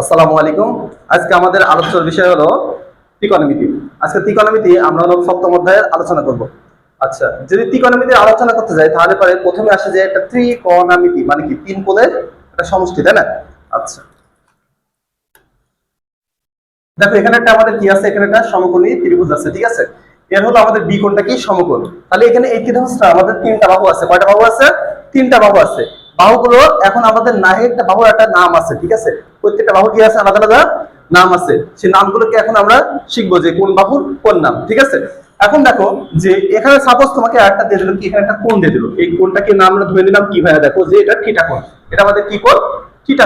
আসসালামু আলাইকুম। আজকে আমাদের আলোচনার বিষয় হলো ত্রিকোণমিতি। আজকে ত্রিকোণমিতি আমরা হলো সপ্তম অধ্যায়ের আলোচনা করব। আচ্ছা যদি ত্রিকোণমিতির আলোচনা করতে যাই, তাহলে পরে প্রথমে আসে যে একটা ত্রিকোণমিতি মানে কি, তিন কোণের একটা সমষ্টি, তাই না? আচ্ছা। দেখো, এখানে একটা আমাদের কি আছে? এখানে একটা সমকোণী ত্রিভুজ আছে, ঠিক আছে? এর হলো আমাদের বি কোণটা কি? সমকোণ। তাহলে এখানে এই ত্রিভুজটা আমাদের তিনটা বাহু আছে। কয়টা বাহু আছে? তিনটা বাহু আছে। বাহুগুলো এখন আমাদের নাহে একটা বাহুর একটা নাম আছে, ঠিক আছে? প্রত্যেকটা বাহু কি আছে? আলাদা আলাদা নাম আছে। সেই নামগুলোকে এখন আমরা শিখব যে কোন বাহুর কোন নাম, ঠিক আছে? এখন দেখো যে এখানে সাপোজ তোমাকে একটা দিয়ে দিল কি? এখানে একটা কোণ দিয়ে দিল এই কোণটাকে নাম আমরা ধরে নিলাম কি ভাইয়া? দেখো যে এটা থিটা এটা আমাদের কি কোণ? থিটা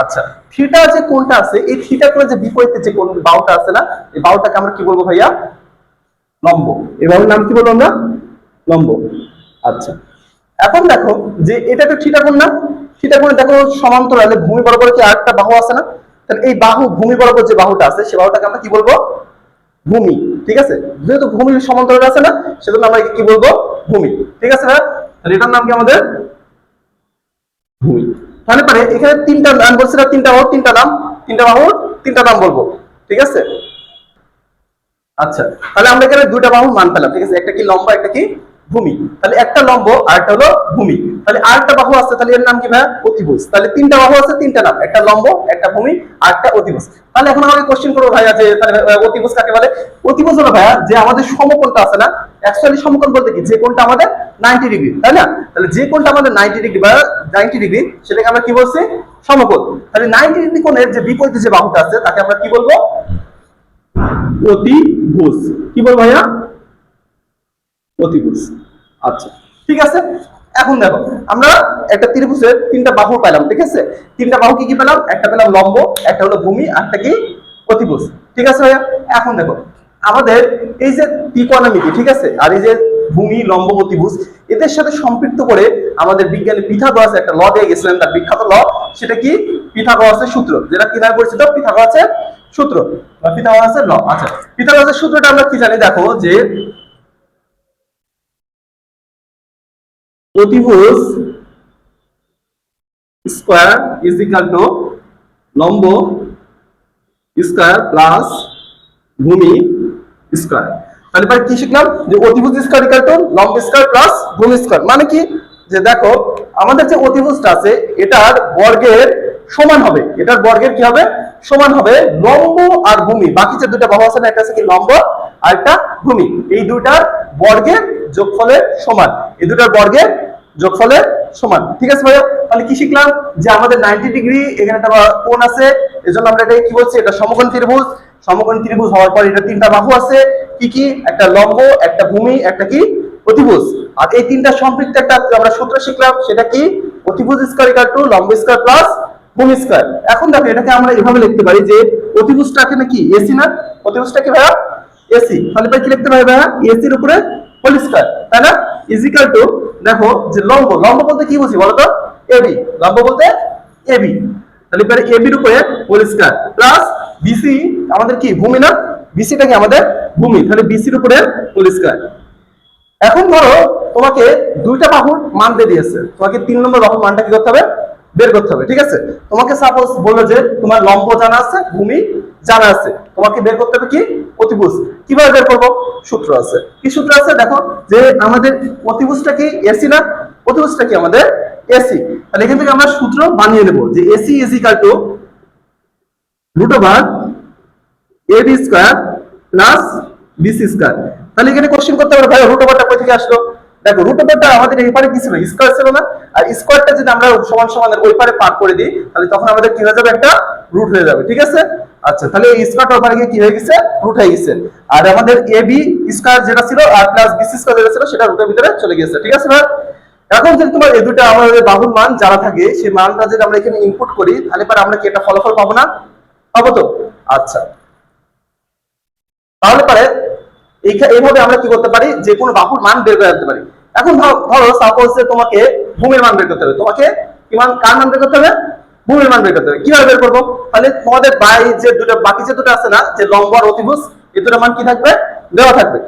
আচ্ছা থিটা যে কোণটা আছে, এই থিটা যে বিপরীতে যে কোণ বাহুটা আছে না, এই বাহুটাকে আমরা কি বলব ভাইয়া? লম্ব। এই নাম কি বলব আমরা? লম্ব। আচ্ছা। এখন দেখো যে এটা তো থিটা কোণ না থিটা কোণে দেখো সমান্তরালে ভূমি বরাবর কি আরেকটা বাহু আছে না? তাহলে এই বাহু ভূমি বরাবর যে বাহুটা আছে, সে বাহুটাকে আমরা কি বলব? ভূমি, ঠিক আছে? যেহেতু ভূমির সমান্তরালে আছে না, সেজন্য আমরা কি বলব? ভূমি, ঠিক আছে না এটার নাম কি আমাদের? ভূমি। তাহলে পারে এখানে তিনটা নাম বলছি না, তিনটা বাহু তিনটা নাম, তিনটা বাহু তিনটা নাম বলব, ঠিক আছে? আচ্ছা তাহলে আমরা এখানে দুইটা বাহু মান পেলাম, ঠিক আছে? একটা কি লম্বা, একটা কি ভূমি। তাহলে একটা লম্ব আর একটা হলো ভূমি। তাহলে আরেকটা বাহু আছে, তাহলে এর নাম কি ভাই অতিভুজ। তাহলে তিনটা বাহু আছে, তিনটা নাম। একটা লম্ব, একটা ভূমি আর একটা অতিভুজ। তাহলে এখন আমাকে কোশ্চেন করব ভাইয়া যে, তাহলে অতিভুজ কাকে বলে? অতিভুজ হলো ভাইয়া যে আমাদের সমকোণটা আছে না অ্যাকচুয়ালি সমকোণ বলতে কি? যে কোণটা আমাদের 90 ডিগ্রি তাই না? তাহলে যে কোণটা আমাদের 90 ডিগ্রি বা 90 ডিগ্রি সেটাকে আমরা কি বলছি? সমকোণ। তাহলে 90 ডিগ্রি কোণের যে বিপরীতে যে বাহুটা আছে, তাকে আমরা কি বলব? অতিভুজ। কি বল ভাইয়া? অতিভুজ। আচ্ছা ঠিক আছে? এখন দেখো, আমরা একটা ত্রিভুজের তিনটা বাহু পেলাম ঠিক আছে? তিনটা বাহু কি কি পেলাম? একটা পেলাম লম্ব, একটা হলো ভূমি একটা কি? ঠিক আছে ভাইয়া? এখন দেখো, আমাদের এই যে ঠিক আছে? আর এই যে ভূমি, লম্ব এদের সাথে সম্পৃক্ত করে আমাদের বিজ্ঞানী পিথাগোরাস একটা ল দিয়ে গেছিলেন, তার বিখ্যাত ল, সেটা কি? পিথাগোরাসের সূত্র। যেটা কি পরিচিত? পিথাগোরাসের সূত্র বা ল। আচ্ছা পিথাগোরাসের সূত্রটা আমরা কি জানি? দেখো যে অতিভুজ স্কোয়ার ইজ ইকাল টু লম্ব স্কোয়ার প্লাস ভূমি স্কোয়ার তাহলে পরে কি শিখলাম? যে অতিভুজ স্কোয়ার ইকাল টু লম্ব স্কোয়ার প্লাস ভূমি স্কোয়ার মানে কি? যে দেখো, আমাদের যে অতিভুজটা আছে, এটার বর্গের সমান হবে। এটার বর্গের কি হবে? সমান হবে লম্ব আর ভূমি। বাকি যে দুটো বাহু আছে না, একটা আছে কি লম্ব আর একটা ভূমি। এই দুটার বর্গের যোগফলের সমান। এই দুটার বর্গের যোগফলের সমান। ঠিক আছে ভাইয়া? তাহলে কি শিখলাম? যে আমাদের 90 ডিগ্রি এখানে একটা কোণ আছে। এজন্য আমরা এটাকে কি বলছি? এটা সমকোণ ত্রিভুজ। সমকোণ ত্রিভুজ হওয়ার পর এটা তিনটা বাহু আছে। কি কি? একটা লম্ব, একটা ভূমি, একটা কি? অতিভুজ। আর এই তিনটা সম্পৃক্ত একটা আমরা সূত্র শিখলাম, সেটা কি? অতিভুজ স্কয়ার ইকুয়াল টু লম্ব স্কয়ার প্লাস ভূমি স্কয়ার এখন দেখো, এটাকে আমরা এভাবে লিখতে পারি যে অতিভুজটাকে নাকি এসি না? অতিভুজটা কি ভাইয়া? এসি তাহলে ভাই কি লিখতে পারি ভাইয়া? এসির উপরে হোল স্কয়ার তাই না? ইজিক্যাল টু দেখো যে লম্ব লম্ব বলতে কি বুঝি বলো তো এবি লম্ব বলতে এবি তাহলে পরে এবির উপরে হোল স্কয়ার প্লাস বিসি আমাদের কি? ভূমি না? বিসিটা কি আমাদের? ভূমি। তাহলে বিসির উপরে হোল স্কয়ার এখন ধরো তোমাকে দুইটা বাহুর মান দিয়ে দিয়েছে। তোমাকে তিন নম্বর বাহুর মানটা কি করতে হবে? বের করতে হবে, ঠিক আছে? তোমাকে সাপোজ বলল যে তোমার লম্ব জানা আছে, ভূমি জানা আছে। তোমাকে বের করতে হবে কি? অতিভুজ। কীভাবে বের করব? সূত্র আছে। কি সূত্র আছে? দেখো, যে আমাদের অতিভুজটা কি এসি না? অতিভুজটা কি আমাদের এসি তাহলে এখান থেকে আমরা সূত্র বানিয়ে নেব যে AC is equal to root over A B square plus BC square তাহলে এখানে কোশ্চেন করতে পারো ভাই রুট ওভারটা কোথা থেকে আসলো? দেখো রুট ওভারটা আমাদের এই পারে কি ছিল স্কোয়ার ছিল না, আর স্কোয়ারটা যদি আমরা সমান সমানের ওই পারে পার করে দিই, তাহলে তখন আমাদের কি হয়ে যাবে? একটা রুট হয়ে যাবে, ঠিক আছে? আচ্ছা তাহলে এই স্কোয়ারটা ওপারে গিয়ে কি হয়ে গেছে? রুট হয়ে গেছে। আর আমাদের এ বি স্কোয়ার যেটা ছিল, আর প্লাস বিসি স্কোয়ার যেটা ছিল, সেটা রুটের ভিতরে চলে গেছে ঠিক আছে ভাই? এখন যদি তোমার এই দুটো আমাদের বাহুর মান জানা থাকে, সেই মানটা যদি আমরা এখানে ইনপুট করি, তাহলে পরে আমরা কি একটা ফলাফল পাবো না? পাবো তো? আচ্ছা। তাহলে পরে এইভাবে আমরা কি করতে পারি? যে কোনো বাহুর মান বের করে আনতে পারি। এখন ধরো সাপোজ যে তোমাকে ভূমির মান বের করতে হবে। তোমাকে কি মান, কার মান বের করতে হবে? ভূমির মান বের করতে হবে। কীভাবে বের করব? তাহলে তোমাদের বাই যে দুটো, বাকি যে দুটো আছে না, যে লম্ব আর অতিভুজ, এই দুটো মান কি থাকবে? দেওয়া থাকবে।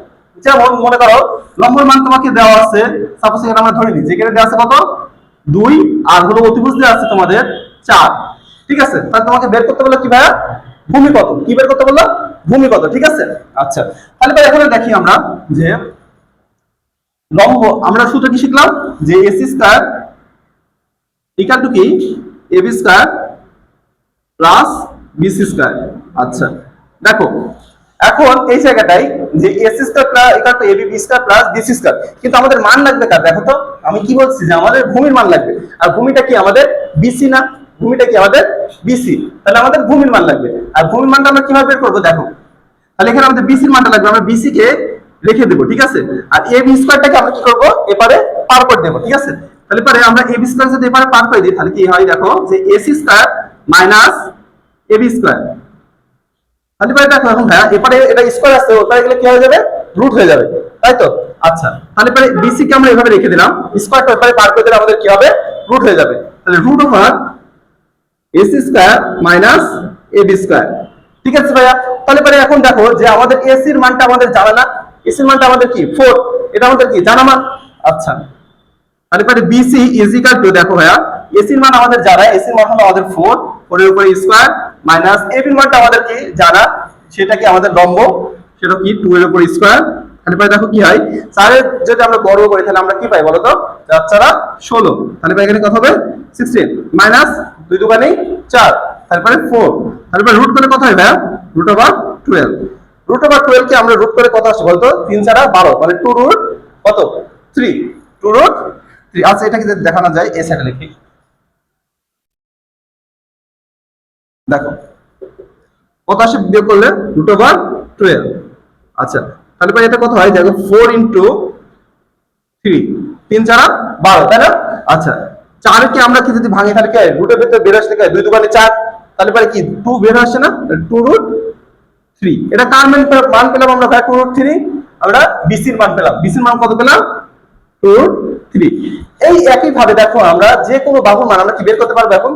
যেমন মনে করো, লম্বর মান তোমাকে দেওয়া আছে সাপোজ এখানে আমরা ধরে নিই, যেখানে দেওয়া আছে কত? দুই, আর হলো অতিভুজ দেওয়া আছে তোমাদের চার। ঠিক আছে? তাহলে তোমাকে বের করতে বলল কি ভাইয়া? ভূমি কত? কি বের করতে বলল? ভূমি কত ঠিক আছে? আচ্ছা তাহলে ভাই এখানে দেখি আমরা যে লম্ব, আমরা সূত্র কি শিখলাম? যে এসি স্কয়ার ইকাল টু কি? AB square plus BC square আচ্ছা দেখো, এখন এই জায়গাটাই যে AC square plus two AB B square plus BC square কিন্তু আমাদের মান লাগবে কার? দেখো তো, আমি কি বলছি যে আমাদের ভূমির মান লাগবে। আর ভূমিটা কি আমাদের? বিসি না? ভূমিটা কি? আমাদের বিসি তাহলে আমাদের ভূমির মান লাগবে। আর ভূমির মানটা আমরা কীভাবে বের করব? দেখো। তাহলে এখানে আমাদের বিসির মানটা লাগবে। আমরা বিসি কে রেখে দেবো, ঠিক আছে? আর এ বি স্কোয়ারটাকে আমরা কি করব? এপারে পার করে দেবো, ঠিক আছে? তাহলে পরে আমরা এ বি স্কোয়ার যদি এপারে পার করে দিই। তাহলে কি হয় দেখো? যে AC square minus A B square তাহলে পরে দেখো এখন ভাইয়া, এপারে এটা স্কোয়ার আসছে ওপারে গেলে কি হয়ে যাবে? রুট হয়ে যাবে। তাই তো? আচ্ছা। তাহলে পরে বিসি কে আমরা এভাবে রেখে দিলাম। স্কোয়ারটা এপারে পার করে দিলে আমাদের কি হবে? রুট হয়ে যাবে। তাহলে root over AC square minus AB square. ঠিক আছে ভাইয়া? তাহলে পরে এখন দেখো যে আমাদের এসি এর মানটা আমাদের জানা না। এসি এর মানটা আমাদের কি? 4 এটা আমাদের কি? জানা মান আচ্ছা। তাহলে পরে বিসি ইজ ইকুয়াল টু দেখো ভাইয়া এসি এর মান আমাদের জানা এসি এর মান হলো আমাদের 4 4 এর উপরে স্কয়ার মাইনাস এবি এর মানটা আমাদের কি? জানা। সেটা কি আমাদের লম্ব? সেটা কি? 2 এর উপর স্কয়ার। তাহলে পরে দেখো কি হয়? 4 এর যদি আমরা বর্গ করি, তাহলে আমরা কি পাই বলো তো 4 চারা 16 তাহলে পরে এখানে কত হবে 16 মাইনাস দুই দোকানে 4 তারপরে 4 তারপরে রুট করে কত হয় ভাইয়া রুট ওভার 12 রুট ওভার 12 কে আমরা রুট করে কত আসছে বলতো? 3 চারা 12 মানে 2 রুট কত? 3 2 রুট 3 আচ্ছা এটাকে যদি দেখানো যায় এই সাইডে লিখি। দেখো। কত আসে বিয়োগ করলে? রুট ওভার 12 আচ্ছা তাহলে পরে এটা কত হয়? দেখো 4 ইনটু থ্রি তিন চারা বারো, তাই না? আচ্ছা চারকে আমরা কি যদি ভাঙি, তাহলে কি হয়? রুটের ভিতরে বের আসতে দুই দোকানে চার। তাহলে পরে কি টু বের আসছে না? টু রুট থ্রি এটা কার মান পেলাম? মান পেলাম আমরা ভাই টু রুট থ্রি আমরা বিসির মান পেলাম। বিসির মান কত পেলাম? টু রুট থ্রি এই একই ভাবে দেখো, আমরা যে কোনো বাহুর মান আমরা কি বের করতে পারব এখন?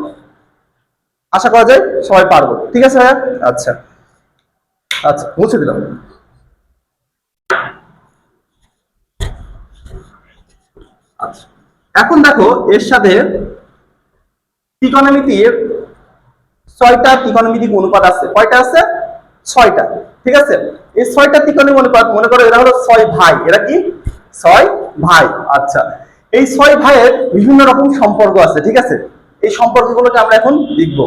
আশা করা যায় সবাই পারব। ঠিক আছে ভাইয়া? আচ্ছা। আচ্ছা মুছে দিলাম। আচ্ছা। এখন দেখো, এর সাথে ত্রিকোণমিতির ছয়টা ত্রিকোণমিতিক অনুপাত আছে। কয়টা আছে? ছয়টা, ঠিক আছে? এই ছয়টা ত্রিকোণমিক অনুপাত, মনে করো এরা হলো ছয় ভাই। এরা কি? ছয় ভাই। আচ্ছা। এই ছয় ভাইয়ের বিভিন্ন রকম সম্পর্ক আছে, ঠিক আছে? এই সম্পর্কগুলোকে আমরা এখন লিখব।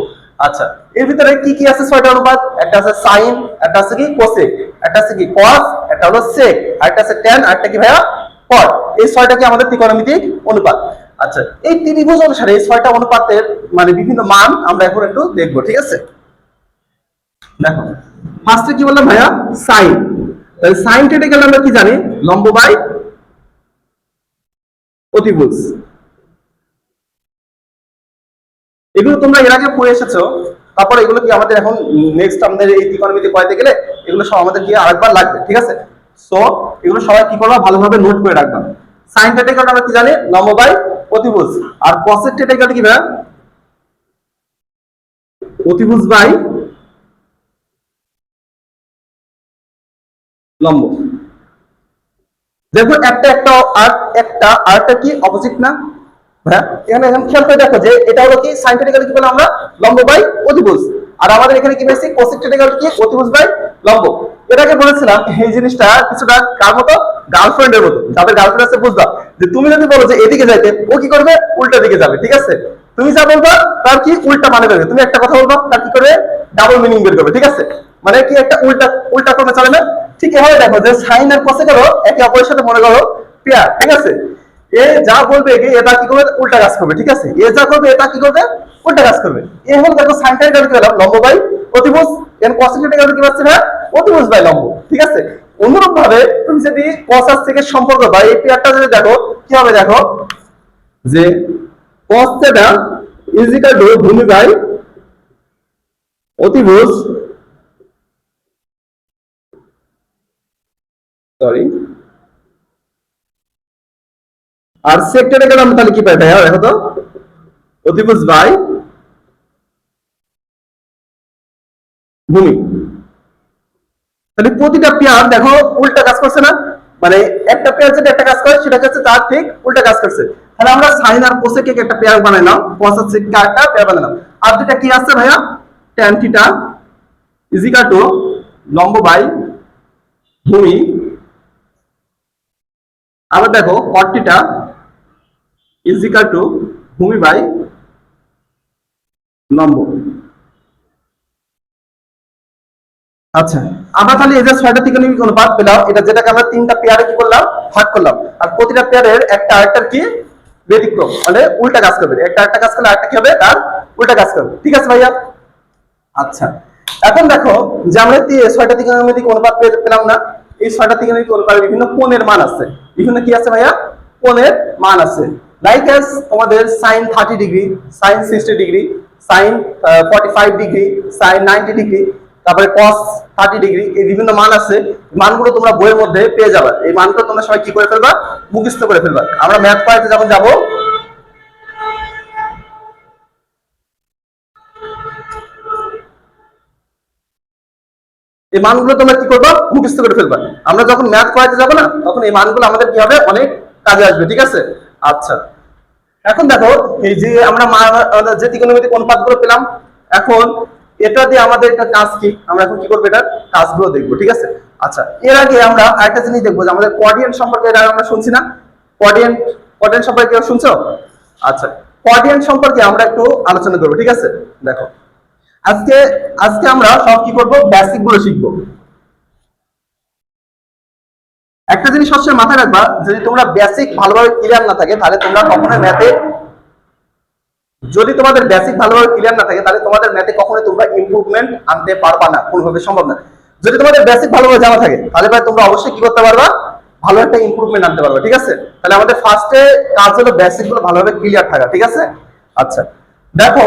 আচ্ছা। এর ভিতরে কি কি আছে ছয়টা অনুপাত? একটা আছে সাইন একটা আছে কি? কোসেক একটা আছে কি? কস একটা হলো সেক আর একটা আছে ট্যান একটা কি ভাইয়া? পর এই ছয়টা কি আমাদের ত্রিকোণমিতিক অনুপাত? আচ্ছা এই ত্রিভুজ অনুসারে এই ছয়টা অনুপাতের মানে বিভিন্ন মান আমরা এখন একটু দেখব, ঠিক আছে? দেখো ফার্স্টে কি বললাম ভাইয়া? সাইন তাহলে সাইন কেটে গেলে আমরা কি জানি? লম্ব বাই অতিভুজ। এগুলো তোমরা এর আগে পড়ে এসেছ, তারপর এগুলো কি আমাদের এখন নেক্সট আমাদের এই ত্রিকোণমিতি পড়াতে গেলে এগুলো সব আমাদের কি আরেকবার লাগবে, ঠিক আছে? সো এগুলো সবাই কি করবা? ভালোভাবে নোট করে রাখবা। সাইন টেটে গেলে আমরা কি জানি? লম্ব বাই অতিভুজ আর কসের টেটে গেলে কি ভাইয়া অতিভুজ বাই লম্ব দেখো, একটা একটা, আর, একটা, আরটা কি অপোজিট না? হ্যাঁ এখানে, এখন খেয়াল করে দেখো যে এটা হলো কি? সাইন্টিফিক্যালি কি বলে আমরা? লম্ব বাই অতিভুজ আর আমাদের এখানে কি পেয়েছি কোসেকটেটিক্যাল কি? অতিভুজ বাই লম্ব। এটাকে বলেছিলাম, এই জিনিসটা কিছুটা কার মতো? গার্লফ্রেন্ডের মতো। যাদের গার্লফ্রেন্ড আছে, বুঝবা। যে তুমি যদি বলো যে এদিকে যাইতে, ও কি করবে? উল্টা দিকে যাবে, ঠিক আছে? তুমি যা বলবা, তার কি উল্টা মানে বেরবে? তুমি একটা কথা বলবা, তার কি করবে? ডাবল মিনিং বের করবে, ঠিক আছে? মানে কি একটা উল্টা উল্টা ক্রমে চলে না? ঠিক এভাবে দেখো যে সাইন আর কোসেক হলো, একে অপরের সাথে মনে করো, পেয়ার, ঠিক আছে? এ যা বলবে কি এটা কি করবে? উল্টা কাজ করবে, ঠিক আছে? এ যা করবে এটা কি করবে? উল্টা কাজ করবে। এ হল দেখো সাইনটাই কি পেলাম লম্ব বাই অতিভুজ এর কোসেকটা গেলে কি পাচ্ছি না অতিভুজ বাই লম্ব, ঠিক আছে? অনুরূপ ভাবে তুমি যদি cos আর sec এর সম্পর্ক বা এই পেয়ারটা যদি দেখো, কি হবে দেখো? যে cos theta is equal to ভূমি বাই অতিভুজ সরি আর সেক্টরে গেলাম তাহলে কি পাই? ভাইয়া, দেখো তো। অতিভুজ বাই ভূমি। তাহলে প্রতিটা পেয়ার দেখো উল্টা কাজ করছে না? মানে একটা পেয়ার যেটা একটা কাজ করে, সেটা হচ্ছে তার ঠিক উল্টা কাজ করছে। তাহলে আমরা সাইন আর কোসেক একটা পেয়ার বানাইলাম cos আর sec কে একটা পেয়ার বানাইলাম আর দুটা কি আছে ভাইয়া? Tan theta is equal to লম্ব বাই ভূমি। আবার দেখো cot theta is equal to ভূমি বাই লম্ব। আচ্ছা আমরা তাহলে এই যে ছয়টা ত্রিকোণমিতিক অনুপাত পেলাম, এটা যেটাকে আমরা তিনটা পেয়ারে কি করলাম? ভাগ করলাম। আর প্রতিটা পেয়ারের একটা আরেকটার কি? ব্যতিক্রম। মানে উল্টা কাজ করবে। একটা একটা কাজ করলে আরেকটা কি হবে? তার উল্টা কাজ করবে। ঠিক আছে ভাইয়া? আচ্ছা এখন দেখো যে আমরা ছয়টা ত্রিকোণমিতিক অনুপাত পেলাম না। এই ছয়টা ত্রিকোণমিতিক অনুপাতের বিভিন্ন কোণের মান আছে। বিভিন্ন কি আছে ভাইয়া? কোণের মান আছে। লাইক এস তোমাদের sine thirty degree sine sixty degree sine forty five degree sine ninety degree তারপরে কস থার্টি ডিগ্রি এই বিভিন্ন মান আছে, মানগুলো তোমরা বইয়ের মধ্যে পেয়ে যাবে। এই মানগুলো তোমরা সবাই কি করে ফেলবা? মুখস্থ করে ফেলবা। আমরা ম্যাথ পড়াইতে যখন যাব, এই মানগুলো তোমরা কি করবা? মুখস্থ করে ফেলবা। আমরা যখন ম্যাথ করাতে যাব না, তখন এই মানগুলো আমাদের কি হবে? অনেক কাজে আসবে, ঠিক আছে? আচ্ছা। এখন দেখো, এই যে আমরা যে ত্রিকোণমিতিক অনুপাতগুলো পেলাম, এখন এটা দিয়ে আমাদের একটা কাজ কি? আমরা এখন কি করব এটা কাজগুলো দেখব, ঠিক আছে? আচ্ছা এর আগে আমরা আরেকটা জিনিস দেখব যে আমাদের কোয়াডিয়েন্ট সম্পর্কে এর আগে আমরা শুনছি না? কোয়াডিয়েন্ট কোয়াডিয়েন্ট সম্পর্কে কেউ শুনছো? আচ্ছা কোয়াডিয়েন্ট সম্পর্কে আমরা একটু আলোচনা করব, ঠিক আছে? দেখো, আজকে আজকে আমরা সব কি করব? বেসিকগুলো শিখব। একটা জিনিস সবসময় মাথায় রাখবা, যদি তোমরা বেসিক ভালোভাবে ক্লিয়ার না থাকে, তাহলে তোমরা কখনো ম্যাথে যদি তোমাদের বেসিক ভালোভাবে ক্লিয়ার না থাকে, তাহলে তোমাদের ম্যাথে কখনোই তোমরা ইমপ্রুভমেন্ট আনতে পারবা না, কোনোভাবে সম্ভব না। যদি তোমাদের বেসিক ভালোভাবে জানা থাকে, তাহলে ভাই তোমরা অবশ্যই কি করতে পারবা? ভালো একটা ইম্প্রুভমেন্ট আনতে পারবা, ঠিক আছে? তাহলে আমাদের ফার্স্টে কাজ হলো বেসিকগুলো ভালোভাবে ক্লিয়ার থাকা, ঠিক আছে? আচ্ছা দেখো,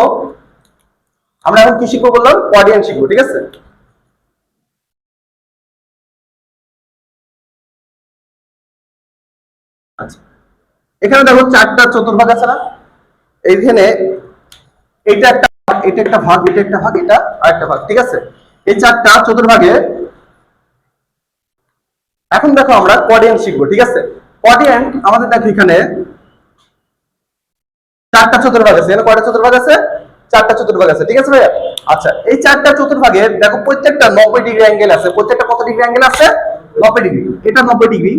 আমরা এখন কি শিখব বললাম? কোয়াডিয়ান শিখব, ঠিক আছে? আচ্ছা এখানে দেখো চারটা চতুর্ভাগ আছে না? এইখানে এটা একটা এটা একটা ভাগ, এটা একটা ভাগ, এটা আরেকটা ভাগ, ঠিক আছে? এই চারটা চতুর্ভাগে এখন দেখো আমরা কোয়াডিয়ান শিখব, ঠিক আছে? কোয়াডিয়ান আমাদের দেখো এখানে চারটা চতুর্ভাগ আছে, এখানে কয়টা চতুর্ভাগ আছে? চারটা চতুর্ভাগ আছে, ঠিক আছে ভাইয়া? আচ্ছা এই চারটা চতুর্ভাগে দেখো প্রত্যেকটা নব্বই ডিগ্রি অ্যাঙ্গেল আছে, প্রত্যেকটা কত ডিগ্রি অ্যাঙ্গেল আছে? নব্বই ডিগ্রি। এটা নব্বই ডিগ্রি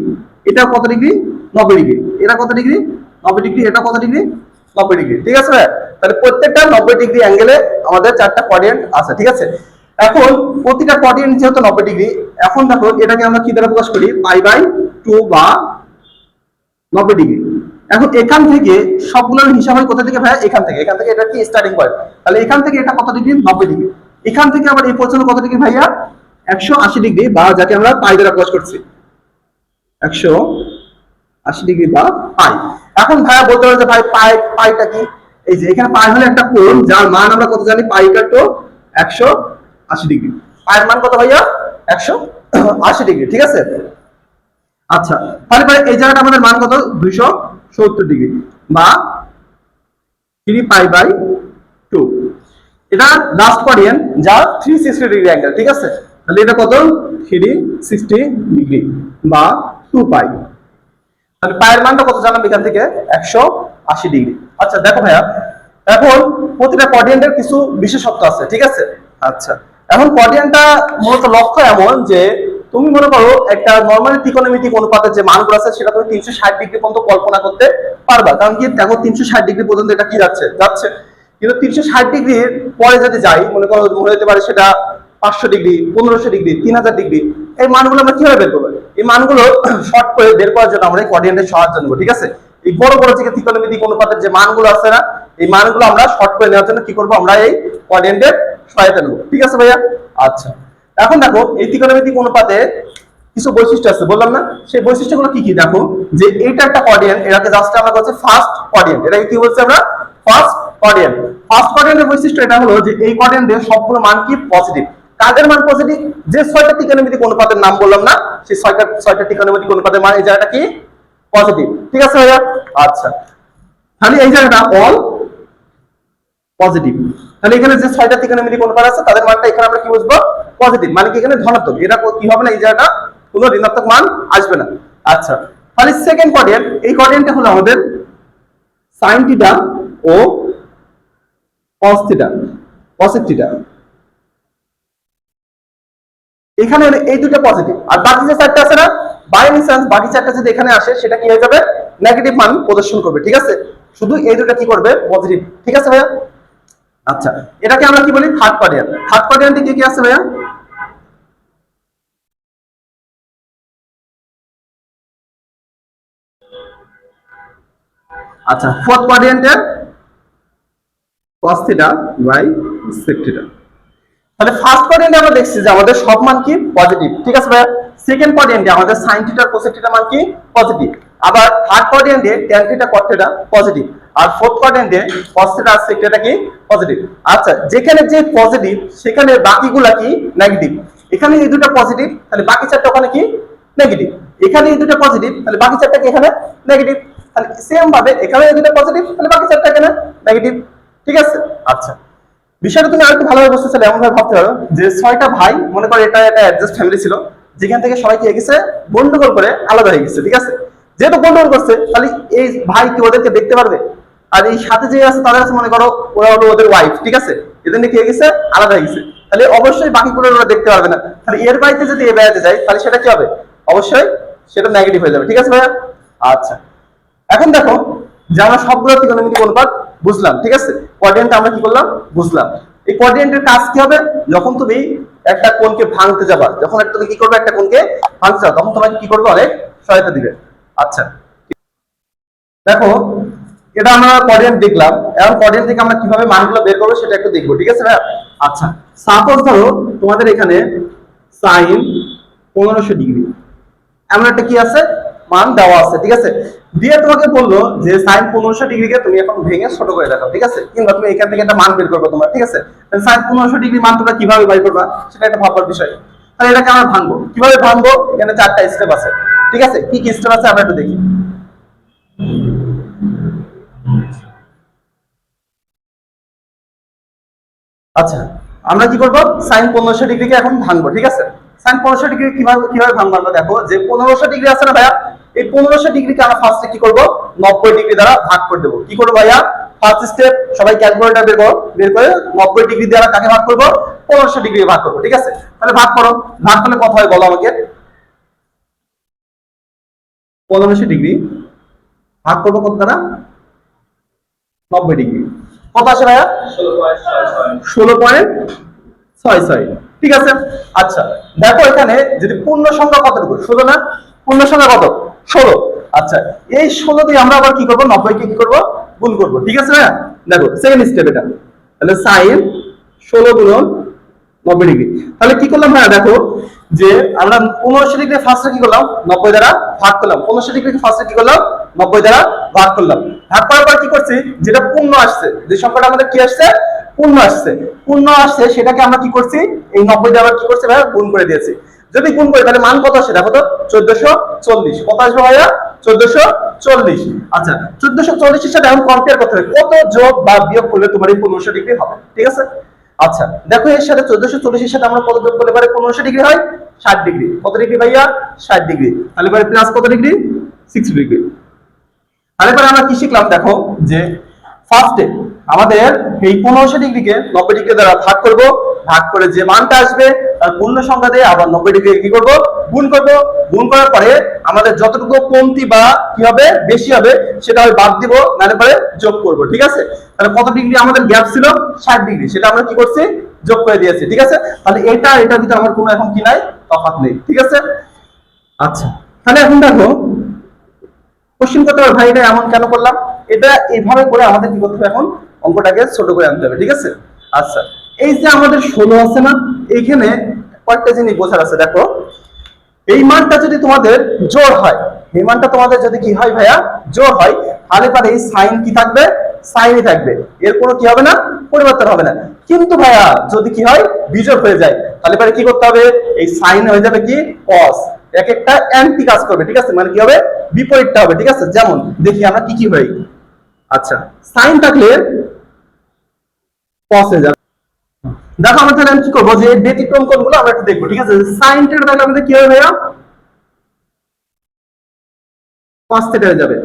এটা কত ডিগ্রি? নব্বই ডিগ্রি। এটা কত ডিগ্রি? নব্বই ডিগ্রি এটা কত ডিগ্রি? নব্বই ডিগ্রি ঠিক আছে ভাইয়া তাহলে প্রত্যেকটা নব্বই ডিগ্রি অ্যাঙ্গেলে আমাদের চারটা কোয়াডিয়েন্ট আছে, ঠিক আছে? এখন প্রতিটা কোয়াডিয়েন্ট যেহেতু নব্বই ডিগ্রি এখন দেখো এটাকে আমরা কি দ্বারা প্রকাশ করি? পাই বাই টু বা নব্বই ডিগ্রি এখন এখান থেকে সবগুলোর হিসাব হয় কোথা থেকে ভাই? এখান থেকে। এখান থেকে এটা কি স্টার্টিং পয়েন্ট তাহলে এখান থেকে এটা কত ডিগ্রি নব্বই ডিগ্রি এখান থেকে আবার এই পর্যন্ত কত ডিগ্রি ভাইয়া? একশো আশি ডিগ্রি বা যাকে আমরা পাই দ্বারা প্রকাশ করছি। একশো আশি ডিগ্রি বা পাই এখন ভাইয়া বলতে পারে যে ভাই পাই, পাইটা কি? এই যে এখানে পাই হলো একটা কোণ, যার মান আমরা কত জানি? পাই কাটো একশো আশি ডিগ্রি। পায়ের মান কত ভাইয়া? একশো আশি ডিগ্রি, ঠিক আছে? আচ্ছা তাহলে এই জায়গাটা আমাদের মান কত? দুইশো সত্তর ডিগ্রি বা থ্রি পাই বাই টু এটা লাস্ট কোয়ারিয়ান যা থ্রি সিক্সটি ডিগ্রি অ্যাঙ্গেল ঠিক আছে? তাহলে এটা কত? থ্রি সিক্সটি ডিগ্রি বা টু পাই তাহলে পায়ের মানটা কত জানলাম এখান থেকে? একশো আশি ডিগ্রি। আচ্ছা দেখো ভাইয়া, এখন প্রতিটা কোয়াডিয়েন্টের কিছু বিশেষত্ব আছে, ঠিক আছে? আচ্ছা এখন কোয়াডিয়েন্টটা মূলত লক্ষ্য এমন যে তুমি মনে করো একটা নর্মালি ত্রিকোণমিতিক অনুপাতের যে মানগুলো আছে, সেটা তুমি তিনশো ষাট ডিগ্রি পর্যন্ত কল্পনা করতে পারবা। কারণ কি, দেখো তিনশো ষাট ডিগ্রি পর্যন্ত এটা কি যাচ্ছে? যাচ্ছে। কিন্তু তিনশো ষাট ডিগ্রির পরে যদি যাই, মনে করো মনে হতে পারে সেটা পাঁচশো ডিগ্রি, পনেরোশো ডিগ্রি, তিন হাজার ডিগ্রি এই মানগুলো আমরা কীভাবে বের করব? এই মানগুলো শর্ট করে বের করার জন্য আমরা এই সাহায্য নেব, ঠিক আছে? এই বড় বড় যে ত্রিকোণমিতিক অনুপাতের যে মানগুলো আছে না, এই মানগুলো আমরা শর্ট করে নেওয়ার জন্য কি করব? আমরা এই কোয়াডিয়েন্টের সহায়তা নেব, ঠিক আছে ভাইয়া? আচ্ছা। এখন দেখো, এই ত্রিকোণমিতিক অনুপাতে কিছু বৈশিষ্ট্য আছে, বললাম না? সেই বৈশিষ্ট্যগুলো কি কি? দেখো, যে এইটা একটা কোয়াডিয়েন্ট এটাকে জাস্ট আমরা বলছি ফার্স্ট কোয়াডিয়েন্ট এটাকে কি বলছি আমরা? ফার্স্ট কোয়াডিয়েন্ট ফার্স্ট কোয়াডিয়েন্টের বৈশিষ্ট্য এটা হলো যে এই কোয়াডিয়েন্টের সবগুলো মান কি? পজিটিভ কাদের মান পজিটিভ যে ছয়টা ত্রিকোণমিতিক অনুপাতের নাম বললাম না, সেই ছয়টা ছয়টা ত্রিকোণমিতিক অনুপাতের মান এই জায়গাটা কি? পজিটিভ ঠিক আছে ভাইয়া? আচ্ছা। তাহলে এই জায়গাটা অল পজিটিভ তাহলে এখানে যে ছয়টা ত্রিকোণমিতিক অনুপাত আছে, তাদের মানটা এখানে আমরা কি বুঝব? পজিটিভ মানে কি এখানে ধনাত্মক? এটা কো- হবে না এই জায়গাটা? কোনো ঋণাত্মক মান আসবে না। আচ্ছা। তাহলে সেকেন্ড কোয়াড্রিয়েন্ট এই কোয়াড্রিয়েন্টটা হলো আমাদের সাইন থিটা ও cos থিটা cosec থিটা এখানে এই দুটো পজিটিভ আর বাকি যে চারটা আছে না বাই এনি চান্স বাকি চারটা যদি এখানে আসে, সেটা কি হয়ে যাবে? নেগেটিভ মান প্রদর্শন করবে, ঠিক আছে? শুধু এই দুটো কি করবে? পজিটিভ ঠিক আছে ভাইয়া? আচ্ছা এটাকে আমরা কি বলি? থার্ড কোয়াড্রিয়ান্ট থার্ড কোয়াড্রিয়ান্টে কি কি আছে ভাইয়া? আচ্ছা ফোর্থ কোয়াড্রিয়ান্টে cos theta by sec theta তাহলে ফার্স্ট কোয়াড্রেন্টে আমরা দেখছি যে আমাদের সব মান কি? পজিটিভ ঠিক আছে ভাইয়া? সেকেন্ড কোয়াড্রেন্টে আমাদের sin থিটা cos থিটা মান কি? পজিটিভ আবার থার্ড কোয়াড্রেন্টে tan theta cot theta positive আর ফোর্থ কোয়াড্রেন্টে cos থিটা sec থিটা কি? পজিটিভ আচ্ছা যেখানে যে পজিটিভ সেখানে বাকিগুলা কি? নেগেটিভ এখানে এই দুটো পজিটিভ তাহলে বাকি চারটা ওখানে কি? নেগেটিভ এখানে এই দুটো পজিটিভ তাহলে বাকি চারটা কি এখানে? নেগেটিভ তাহলে সেম ভাবে এখানে এই দুটো পজিটিভ তাহলে বাকি চারটা এখানে? নেগেটিভ ঠিক আছে? আচ্ছা। বিষয়টা তুমি আরেকটু ভালোভাবে বুঝতে চাইলে এমন ভাবে ভাবতে পারো যে ছয়টা ভাই, মনে করো এটা একটা অ্যাডজাস্ট ফ্যামিলি ছিল, যেখান থেকে সবাই কি গেছে, গন্ডগোল করে আলাদা হয়ে গেছে, ঠিক আছে? যেহেতু গন্ডগোল করছে, তাহলে এই ভাই কি ওদেরকে দেখতে পারবে? আর এই সাথে যে আছে তাদের কাছে মনে করো, ওরা হলো ওদের ওয়াইফ ঠিক আছে? এদের নিয়ে গেছে, আলাদা হয়ে গেছে। তাহলে অবশ্যই বাকিগুলো ওরা দেখতে পারবে না। তাহলে এর বাড়িতে যদি এ বেড়াতে যায়, তাহলে সেটা কি হবে? অবশ্যই সেটা নেগেটিভ হয়ে যাবে, ঠিক আছে ভাইয়া? আচ্ছা। এখন দেখো, যে আমরা সবগুলো ত্রিকোণমিতিক অনুপাত বুঝলাম, ঠিক আছে? কোয়াড্রেন্ট আমরা কি করলাম? বুঝলাম। এই কোয়াড্রেন্টের কাজ কি হবে? যখন তুমি একটা কোণকে ভাঙতে যাবা, যখন একটা তুমি কি করবে? একটা কোণকে ভাঙতে তখন তোমাকে কি করবে? অনেক সহায়তা দিবে। আচ্ছা। দেখো, এটা আমরা কোয়াড্রেন্ট দেখলাম। এখন কোয়াড্রেন্ট থেকে আমরা কীভাবে মানগুলো বের করব সেটা একটু দেখব, ঠিক আছে ভাইয়া? আচ্ছা। সাপোজ ধরো তোমাদের এখানে সাইন পনেরোশো ডিগ্রি এমন একটা কি আছে? মান দেওয়া আছে, ঠিক আছে? দিয়ে তোমাকে বলল যে, সাইন পনেরোশো ডিগ্রিকে তুমি এখন ভেঙে ছোট করে দেখাও, ঠিক আছে? কিংবা তুমি এখান থেকে একটা মান বের করবে তোমার, ঠিক আছে? সাইন পনেরোশো ডিগ্রি মান তোমরা কীভাবে বের করবা? সেটা একটা ভাববার বিষয়। তাহলে এটাকে আমরা ভাঙবো। কীভাবে ভাঙবো? এখানে চারটা স্টেপ আছে, ঠিক আছে? কি কি স্টেপ আছে আমরা একটু দেখি। আচ্ছা আমরা কি করব? সাইন পনেরোশো ডিগ্রিকে এখন ভাঙবো, ঠিক আছে? সাইন পনেরোশো ডিগ্রি কীভাবে কীভাবে ভাঙবো আমরা দেখো? যে পনেরোশো ডিগ্রি আছে না ভাইয়া? এই পনেরোশো ডিগ্রিকে আমরা ফার্স্টে কি করব? নব্বই ডিগ্রি দ্বারা ভাগ করে দেবো। কি করব ভাইয়া? ফার্স্ট স্টেপ সবাই ক্যালকুলেটর বের করো, বের করে নব্বই ডিগ্রি দ্বারা কাকে ভাগ করব? পনেরোশো ডিগ্রি ভাগ করব, ঠিক আছে? তাহলে ভাগ করো। ভাগ করলে কত হয়, বলো আমাকে। পনেরোশো ডিগ্রি ভাগ করব কত দ্বারা? নব্বই ডিগ্রি কত আসে ভাইয়া? ষোলো পয়েন্ট ছয় ছয়। ঠিক আছে? আচ্ছা দেখো এখানে যদি পূর্ণ সংখ্যা কতটুকু? ষোলো না? পূর্ণ সংখ্যা কত? ষোলো। আচ্ছা এই ষোলো দিয়ে আমরা আবার কি করব? নব্বইকে কি করব? গুণ করব। ঠিক আছে ভাইয়া? দেখো সেকেন্ড স্টেপ এটা। তাহলে সাইন ষোলো গুণন নব্বই ডিগ্রি। তাহলে কি করলাম ভাইয়া? দেখো, যে আমরা পনেরোশো ডিগ্রি ফার্স্টে কি করলাম? নব্বই দ্বারা ভাগ করলাম। পনেরোশো ডিগ্রি ফার্স্টে কি করলাম? নব্বই দ্বারা ভাগ করলাম। ভাগ করার পর কি করছি? যেটা পূর্ণ আসছে, যে সংখ্যাটা আমাদের কি আসছে? পূর্ণ আসছে। পূর্ণ আসছে, সেটাকে আমরা কি করছি? এই নব্বই দ্বারা কি করছি ভাইয়া? গুণ করে দিয়েছি। যদি গুণ করি, তাহলে মান কত আসে দেখো তো, চোদ্দশো চল্লিশ। কত আসবে ভাইয়া? চোদ্দশো চল্লিশ। আচ্ছা চোদ্দশো চল্লিশের সাথে এখন কম্পেয়ার করতে হবে, কত যোগ বা বিয়োগ করলে তোমার এই পনেরোশো ডিগ্রি হবে, ঠিক আছে? আচ্ছা দেখো এর সাথে চোদ্দশো চল্লিশের সাথে আমরা কত যোগ করলে পারে পনেরোশো ডিগ্রি হয়? ষাট ডিগ্রি। কত ডিগ্রি ভাইয়া? ষাট ডিগ্রি। তাহলে পরে প্লাস কত ডিগ্রি? Six degree. তাহলে পরে আমরা কি শিখলাম? দেখো যে ফার্স্টে আমাদের এই পনেরোশো ডিগ্রিকে নব্বই ডিগ্রি দ্বারা ভাগ করব। ভাগ করে যে মানটা আসবে, তার পূর্ণ সংখ্যা দিয়ে আবার নব্বই ডিগ্রি কি করব? গুণ করব। গুণ করার পরে আমাদের যতটুকু কমতি বা কি হবে, বেশি হবে, সেটা আমি বাদ দিব, নাহলে পরে যোগ করব, ঠিক আছে? তাহলে কত ডিগ্রি আমাদের গ্যাপ ছিল? ষাট ডিগ্রি। সেটা আমরা কি করছি? যোগ করে দিয়েছি, ঠিক আছে? তাহলে এটা, এটার ভিতরে আমার কোনো এখন কি নাই, তফাৎ নেই, ঠিক আছে? আচ্ছা তাহলে এখন দেখো কোশ্চেন করতে হবে, ভাই, এটা এমন কেন করলাম? এটা এইভাবে করে আমাদের কি করতে হবে এখন? অঙ্কটাকে ছোট করে আনতে হবে, ঠিক আছে? আচ্ছা। এই যে আমাদের ষোলো আছে না এইখানে কয়েকটা জিনিস বোঝার আছে, দেখো। এই মানটা যদি তোমাদের জোর হয়, এই মানটা তোমাদের যদি কি হয় ভাইয়া? জোর হয়, তাহলে পরে এই সাইন কি থাকবে? সাইনই থাকবে। এর কোনো কি হবে না? পরিবর্তন হবে না। কিন্তু ভাইয়া, যদি কি হয়, বিজোড় হয়ে যায়, তাহলে পরে কি করতে হবে? এই সাইন হয়ে যাবে কি? কস এক একটা অ্যান্টি কাজ করবে, ঠিক আছে? মানে কি হবে? বিপরীতটা হবে, ঠিক আছে? যেমন, দেখি আমরা কি কি হই। আচ্ছা সাইন থাকলে কস হয়ে যাবে। দেখো, আমরা তাহলে কি করব? যে ব্যতিক্রম কোণগুলো আমরা একটু দেখব, ঠিক আছে? সাইন টের তাহলে আমাদের কি হবে ভাইয়া? cos থিটা হয়ে যাবে।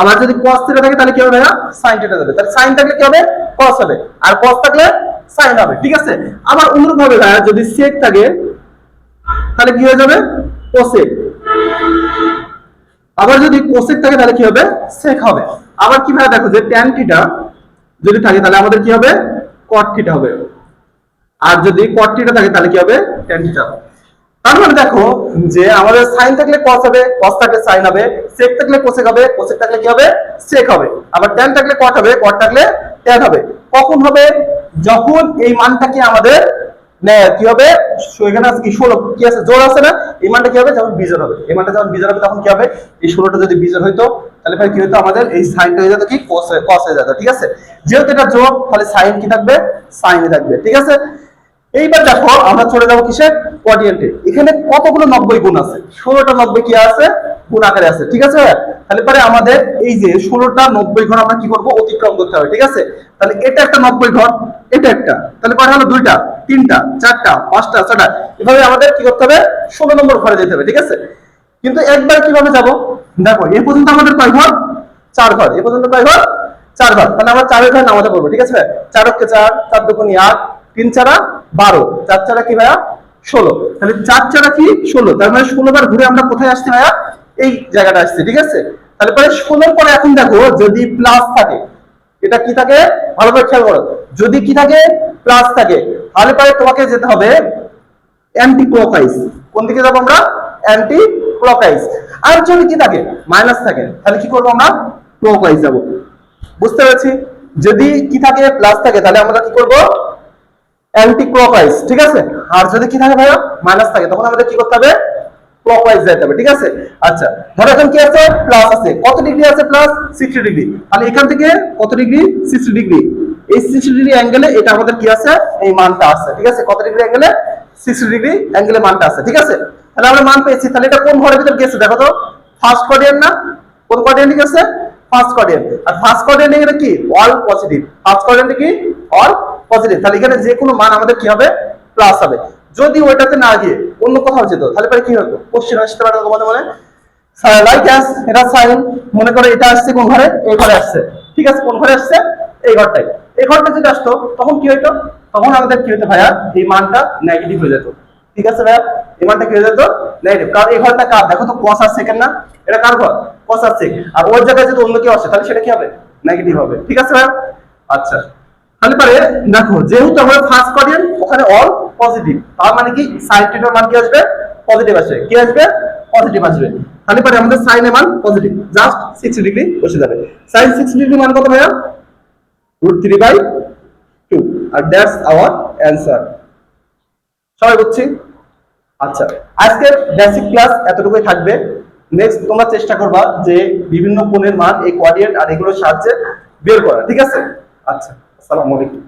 আবার যদি cos থিটা থাকে, তাহলে কি হবে ভাইয়া? sin থিটা যাবে। তাহলে sin থাকলে কি হবে? cos হবে। আর cos থাকলে sin হবে, ঠিক আছে? আবার অনুরূপ ভাবে ভাইয়া, যদি sec থাকে, তাহলে কি হয়ে যাবে? cosec আবার যদি cosec থাকে, তাহলে কি হবে? sec হবে। আবার কি ভাইয়া, দেখো যে tan থিটা যদি থাকে, তাহলে আমাদের কি হবে? cot থিটা হবে। আর যদি cot থিটা থাকে, তাহলে কি হবে? tan থিটা তার মানে দেখো যে আমাদের সাইন থাকলে cos হবে, cos থাকলে sin হবে, sec থাকলে cosec হবে, cosec থাকলে কি হবে? sec হবে। আবার tan থাকলে cot হবে, cot থাকলে tan হবে। কখন হবে? যখন এই মানটাকে আমাদের কি হবে? এখানে আছে কি? ষোলো। কি আছে? জোর আছে না? এই মানটা কি হবে? যখন বিজন হবে। এই মানটা যখন বিজন হবে, তখন কি হবে? এই ষোলোটা যদি বিজন হইতো, তাহলে ভাই কি হতো আমাদের এই সাইনটা হয়ে যেত কি? cos হয়ে যেত, ঠিক আছে? যেহেতু এটা জোর তাহলে সাইন কি থাকবে? সাইনে থাকবে, ঠিক আছে? এইবার দেখো, আমরা চলে যাব কিসের? কোয়াড্রিয়েন্টে এখানে কতগুলো নব্বই গুণ আছে? ষোলোটা নব্বই কি আছে? গুণ আকারে আছে, ঠিক আছে? তাহলে পরে আমাদের এই যে ষোলোটা নব্বই ঘর আমরা কি করব? অতিক্রম করতে হবে, ঠিক আছে? তাহলে এটা একটা নব্বই ঘর, এটা একটা। তাহলে পরে হলো দুইটা, তিনটা, চারটা, পাঁচটা ছটা এভাবে আমাদের কি করতে হবে? ষোলো নম্বর ঘরে যেতে হবে, ঠিক আছে? কিন্তু একবার কীভাবে যাব? দেখো, এ পর্যন্ত আমাদের কয় ঘর? চার ঘর। এ পর্যন্ত কয় ঘর? চার ঘর। তাহলে আমরা চারের ঘরে নামাতে পারব, ঠিক আছে? চারকে চার চার দুগুনি আট তিন চারা বারো। চার চারা কি ভাইয়া? ষোলো। তাহলে চার চারা কি? ষোলো। তার মানে ষোলো বার ঘুরে আমরা কোথায় আসছি ভাইয়া? এই জায়গাটা আসছি, ঠিক আছে? তাহলে পরে ষোলোর পরে এখন দেখো যদি প্লাস থাকে, এটা কি থাকে? ভালো করে খেয়াল করো। যদি কি থাকে? প্লাস থাকে। তাহলে পরে তোমাকে যেতে হবে অ্যান্টি ক্লকওয়াইজ কোন দিকে যাব আমরা? অ্যান্টি ক্লকওয়াইজ আর যদি কি থাকে? মাইনাস থাকে। তাহলে কি করব আমরা? ক্লকওয়াইজ যাব। বুঝতে পেরেছি? যদি কি থাকে? প্লাস থাকে, তাহলে আমরা কি করব? অ্যান্টি ক্লকওয়াইজ ঠিক আছে? আর যদি কি থাকে ভাইয়া? মাইনাস থাকে, তখন আমাদের কি করতে হবে? ক্লকওয়াইজ যেতে হবে, ঠিক আছে? আচ্ছা ধরো এখন কি আছে? প্লাস আছে। কত ডিগ্রি আছে প্লাস 60 ডিগ্রি তাহলে এখান থেকে কত ডিগ্রি 60 ডিগ্রি এই 60 ডিগ্রি অ্যাঙ্গেলে এটা আমাদের কি আছে? এই মানটা আছে, ঠিক আছে? কত ডিগ্রি অ্যাঙ্গেলে 60 ডিগ্রি অ্যাঙ্গেলে মানটা আছে, ঠিক আছে? তাহলে আমরা মান পেয়েছি। তাহলে এটা কোন ঘরের ভিতর গেছে? দেখো তো ফার্স্ট কোয়াড্রিয়েন্ট না? কোন কোয়াড্রিয়েন্টে গেছে? ফার্স্ট কোয়াড্রিয়েন্ট আর ফার্স্ট কোয়াড্রিয়েন্টে এটা কি? অল পজিটিভ ফার্স্ট কোয়াড্রিয়েন্টে কি? অল পজিটিভ তাহলে এখানে যে কোনো মান আমাদের কি হবে? প্লাস হবে। যদি ওইটাতে না গিয়ে অন্য কোথাও যেত, তাহলে পরে কি হতো? কোশ্চেন আসতে পারে তোমাদের মনে। লাইক অ্যাস এটা সাইন মনে করো এটা আসছে কোন ঘরে? এই ঘরে আসছে। ঠিক আছে, কোন ঘরে আসছে? এই ঘরটাই। এই ঘরটা যদি আসতো, তখন কি হইতো? তখন আমাদের কি হতো ভাইয়া? এই মানটা নেগেটিভ হয়ে যেত। ঠিক আছে ভাইয়া? এই মানটা কি হয়ে যেত? নেগেটিভ কারণ এই ঘরটা কার? দেখো তো কস আর সেকেন্ড না? এটা কার ঘর? কস আর ওর জায়গায় যদি অন্য কেউ আসে, তাহলে সেটা কি হবে? নেগেটিভ হবে। ঠিক আছে ভাইয়া? আচ্ছা। তাহলে পারে দেখো, যেহেতু আমরা ফার্স্ট কোয়াড্রিয়েন্ট ওখানে অল পজিটিভ তার মানে কি? সাইন থিটার মান কি আসবে? পজিটিভ আসবে। কি আসবে? পজিটিভ আসবে। তাহলে পারে আমাদের সাইন এর মান পজিটিভ জাস্ট 60 ডিগ্রি বসে যাবে। সাইন 60 ডিগ্রি মান কত ভাইয়া? রুট থ্রি বাই টু আর দ্যাটস আওয়ার অ্যান্সার সবাই বুঝছি? আচ্ছা। আজকের বেসিক ক্লাস এতটুকুই থাকবে। নেক্সট তোমরা চেষ্টা করবা যে বিভিন্ন কোণের মান এই কোয়াড্রিয়েন্ট আর এগুলোর সাহায্যে বের করা, ঠিক আছে? আচ্ছা আসসালামু আলাইকুম।